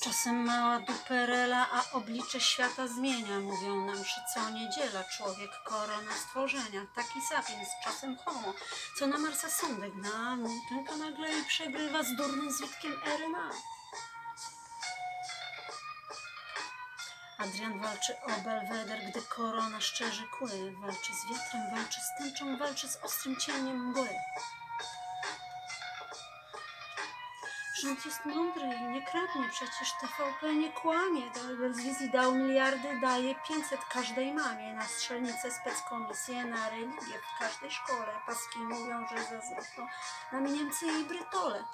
Czasem mała duperela, a oblicze świata zmienia. Mówią nam, że co niedziela człowiek korona stworzenia. Taki sapiens, czasem homo, co na Marsa sondę gna, tylko nagle i przegrywa z durnym zwitkiem RNA. Adrian walczy o Belweder, gdy korona szczerzy kły. Walczy z wiatrem, walczy z tęczą, walczy z ostrym cieniem mgły. Rząd jest mądry i nie kradnie, przecież TVP nie kłamie. Telewizji dał miliardy, daje 500 każdej mamie. Na strzelnicę speckomisję, na religię w każdej szkole. Paski mówią, że zazdroszczą nami Niemcy i Brytole.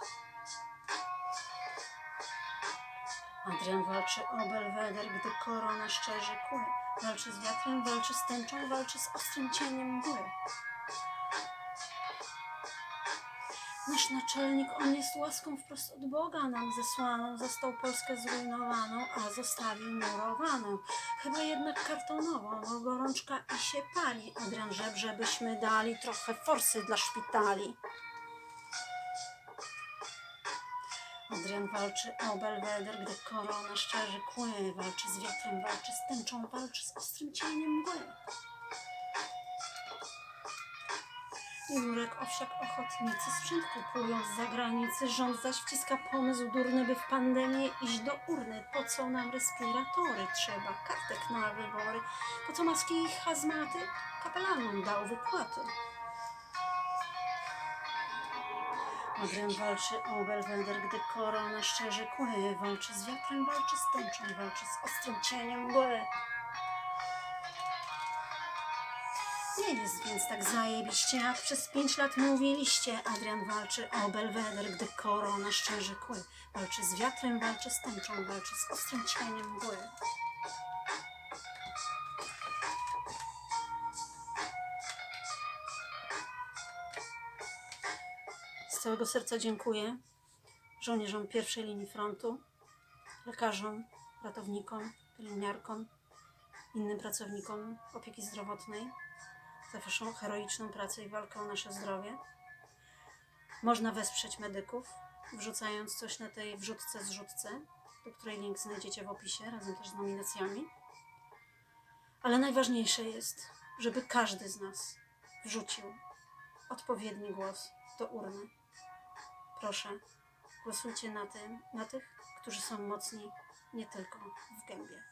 Adrian walczy o Belweder, gdy korona szczerzy kły. Walczy z wiatrem, walczy z tęczą, walczy z ostrym cieniem mgły. Nasz naczelnik, on jest łaską wprost od Boga nam zesłaną. Zastał Polskę zrujnowaną, a zostawił murowaną. Chyba jednak kartonową, bo gorączka i się pali. Adrian żebrze, byśmy dali trochę forsy dla szpitali. Adrian walczy o Belweder, gdy korona szczerzy kły. Walczy z wiatrem, walczy z tęczą, walczy z ostrym cieniem mgły. Jurek, owsiak, ochotnicy sprzęt kupują z zagranicy. Rząd zaś wciska pomysł durny, by w pandemię iść do urny. Po co nam respiratory? Trzeba kartek na wybory. Po co maski i hazmaty? Kapelanom dał wypłaty. Adrian walczy o Belweder, gdy korona szczerzy kły. Walczy z wiatrem, walczy z tęczą, walczy z ostrym cieniem mgły. Nie jest więc tak zajebiście, jak przez pięć lat mówiliście. Adrian walczy o Belweder, gdy korona szczerzy kły. Walczy z wiatrem, walczy z tęczą, walczy z ostrym cieniem mgły. Z całego serca dziękuję żołnierzom pierwszej linii frontu, lekarzom, ratownikom, pielęgniarkom, innym pracownikom opieki zdrowotnej za Waszą heroiczną pracę i walkę o nasze zdrowie. Można wesprzeć medyków, wrzucając coś na tej wrzutce zrzutce, do której link znajdziecie w opisie, razem też z nominacjami. Ale najważniejsze jest, żeby każdy z nas wrzucił odpowiedni głos do urny. Proszę, głosujcie na, tym, na tych, którzy są mocni nie tylko w gębie.